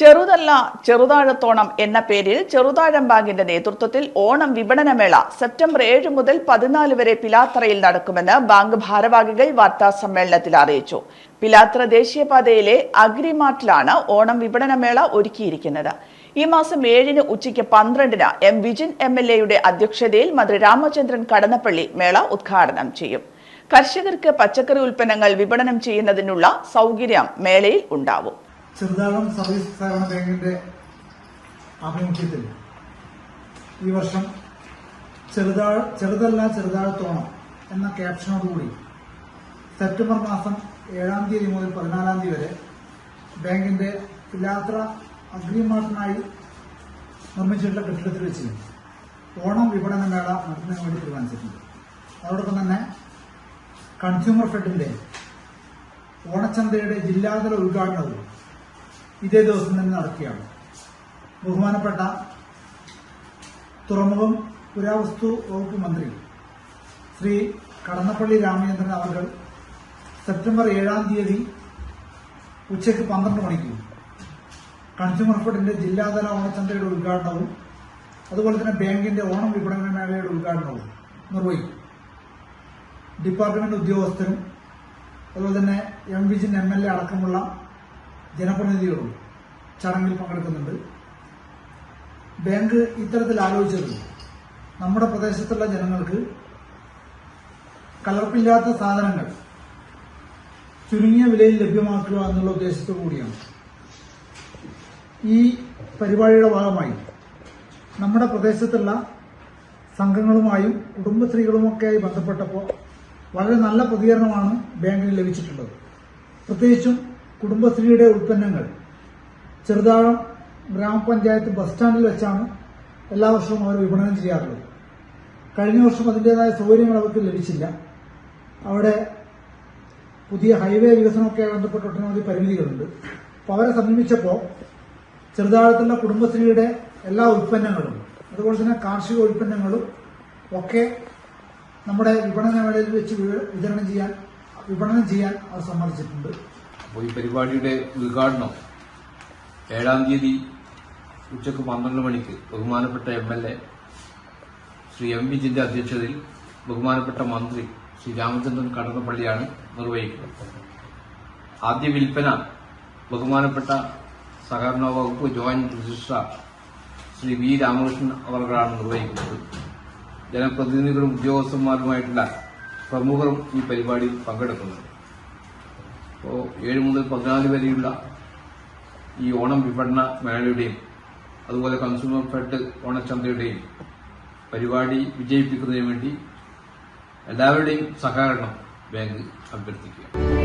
ചെറുതല്ല ചെറുതാഴത്തോണം എന്ന പേരിൽ ചെറുതാഴം ബാങ്കിന്റെ നേതൃത്വത്തിൽ ഓണം വിപണനമേള സെപ്റ്റംബർ ഏഴ് മുതൽ പതിനാല് വരെ പിലാത്രയിൽ നടക്കുമെന്ന് ബാങ്ക് ഭാരവാഹികൾ വാർത്താ സമ്മേളനത്തിൽ അറിയിച്ചു. പിലാത്ര ദേശീയപാതയിലെ അഗ്രിമാർട്ടിലാണ് ഓണം വിപണനമേള ഒരുക്കിയിരിക്കുന്നത്. ഈ മാസം ഏഴിന് ഉച്ചയ്ക്ക് പന്ത്രണ്ടിന് എം വിജിൻ എം എൽ എയുടെ അധ്യക്ഷതയിൽ മന്ത്രി രാമചന്ദ്രൻ കടന്നപ്പള്ളി മേള ഉദ്ഘാടനം ചെയ്യും. കർഷകർക്ക് പച്ചക്കറി ഉൽപ്പന്നങ്ങൾ വിപണനം ചെയ്യുന്നതിനുള്ള സൗകര്യം മേളയിൽ ഉണ്ടാവും. ചെറുതാഴം സർവീസ് സഹകരണ ബാങ്കിന്റെ ആഭിമുഖ്യത്തിൽ. ഈ വർഷം ചെറുതാഴ് ചെറുതല്ല ചെറുതാഴത്തോണം എന്ന ക്യാപ്ഷനോടുകൂടി സെപ്റ്റംബർ മാസം ഏഴാം തീയതി മുതൽ പതിനാലാം തീയതി വരെ ബാങ്കിന്റെ യാത്ര അഗ്രിമാർട്ടിനായി നിർമ്മിച്ചിട്ടുള്ള കെട്ടിടത്തിൽ വെച്ച് ഓണം വിപണന മേള നടത്തുന്നതിന് വേണ്ടി തീരുമാനിച്ചിട്ടുണ്ട്. അതോടൊപ്പം തന്നെ കൺസ്യൂമർ ഫെഡിന്റെ ഓണച്ചന്തയുടെ ജില്ലാതല ഉദ്ഘാടനവും ഇതേ ദിവസം തന്നെ നടക്കുകയാണ്. ബഹുമാനപ്പെട്ട തുറമുഖം പുരാവസ്തു വകുപ്പ് മന്ത്രി ശ്രീ കടന്നപ്പള്ളി രാമചന്ദ്രൻ അവർ സെപ്റ്റംബർ ഏഴാം തീയതി ഉച്ചയ്ക്ക് പന്ത്രണ്ട് മണിക്ക് കൺസ്യൂമർ ഫെഡിന്റെ ജില്ലാതല ഓണച്ചന്തയുടെ ഉദ്ഘാടനവും അതുപോലെ തന്നെ ബാങ്കിന്റെ ഓണം വിപണന മേളയുടെ ഉദ്ഘാടനവും നിർവഹിക്കും. ഡിപ്പാർട്ട്മെന്റ് ഉദ്യോഗസ്ഥരും അതുപോലെ തന്നെ M Vijin M L A അടക്കമുള്ള ജനപ്രതിനിധികളും ചടങ്ങിൽ പങ്കെടുക്കുന്നുണ്ട്. ബാങ്ക് ഇത്തരത്തിൽ ആലോചിച്ചത് നമ്മുടെ പ്രദേശത്തുള്ള ജനങ്ങൾക്ക് കലർപ്പില്ലാത്ത സാധനങ്ങൾ ചുരുങ്ങിയ വിലയിൽ ലഭ്യമാക്കുക എന്നുള്ള ഉദ്ദേശത്തോടു കൂടിയാണ്. ഈ പരിപാടിയുടെ ഭാഗമായി നമ്മുടെ പ്രദേശത്തുള്ള സംഘങ്ങളുമായും കുടുംബശ്രീകളുമൊക്കെയായി ബന്ധപ്പെട്ടപ്പോൾ വളരെ നല്ല പ്രതികരണമാണ് ബാങ്കിന് ലഭിച്ചിട്ടുള്ളത്. പ്രത്യേകിച്ചും കുടുംബശ്രീയുടെ ഉൽപ്പന്നങ്ങൾ. ചെറുതാഴം ഗ്രാമപഞ്ചായത്ത് ബസ് സ്റ്റാൻഡിൽ വെച്ചാണ് എല്ലാ വർഷവും അവർ വിപണനം ചെയ്യാറുള്ളത്. കഴിഞ്ഞ വർഷം അതിന്റെതായ സൗകര്യങ്ങൾ അവർക്ക് ലഭിച്ചില്ല. അവിടെ പുതിയ ഹൈവേ വികസനമൊക്കെ ബന്ധപ്പെട്ട് ഒട്ടനവധി പരിമിതികളുണ്ട്. അപ്പോൾ അവരെ സമീപിച്ചപ്പോൾ ചെറുതാഴത്തുള്ള കുടുംബശ്രീയുടെ എല്ലാ ഉൽപ്പന്നങ്ങളും അതുപോലെ തന്നെ കാർഷിക ഉൽപ്പന്നങ്ങളും ഒക്കെ നമ്മുടെ വിപണന മേളയിൽ വെച്ച് വിതരണം ചെയ്യാൻ വിപണനം ചെയ്യാൻ അവർ സമ്മതിച്ചിട്ടുണ്ട്. അപ്പോൾ ഈ പരിപാടിയുടെ ഉദ്ഘാടനം ഏഴാം തീയതി ഉച്ചയ്ക്ക് പന്ത്രണ്ട് മണിക്ക് ബഹുമാനപ്പെട്ട M L A Shri M വിജിന്റെ അധ്യക്ഷതയിൽ ബഹുമാനപ്പെട്ട മന്ത്രി ശ്രീ രാമചന്ദ്രൻ കടന്നപ്പള്ളിയാണ് നിർവഹിക്കുന്നത്. ആദ്യ വിൽപ്പന ബഹുമാനപ്പെട്ട സഹകരണ വകുപ്പ് joint registrar Shri V Ramakrishnan അവർകളാണ് നിർവഹിക്കുന്നത്. ജനപ്രതിനിധികളും ഉദ്യോഗസ്ഥന്മാരുമായിട്ടുള്ള പ്രമുഖരും ഈ പരിപാടിയിൽ പങ്കെടുക്കുന്നുണ്ട്. അപ്പോൾ ഏഴ് മുതൽ പതിനാല് വരെയുള്ള ഈ ഓണം വിപണന മേളയുടെയും അതുപോലെ കൺസ്യൂമർ ഫെഡ് ഓണച്ചന്തയുടെയും പരിപാടി വിജയിപ്പിക്കുന്നതിന് വേണ്ടി എല്ലാവരുടെയും സഹകരണം ബാങ്ക് അഭ്യർത്ഥിക്കുക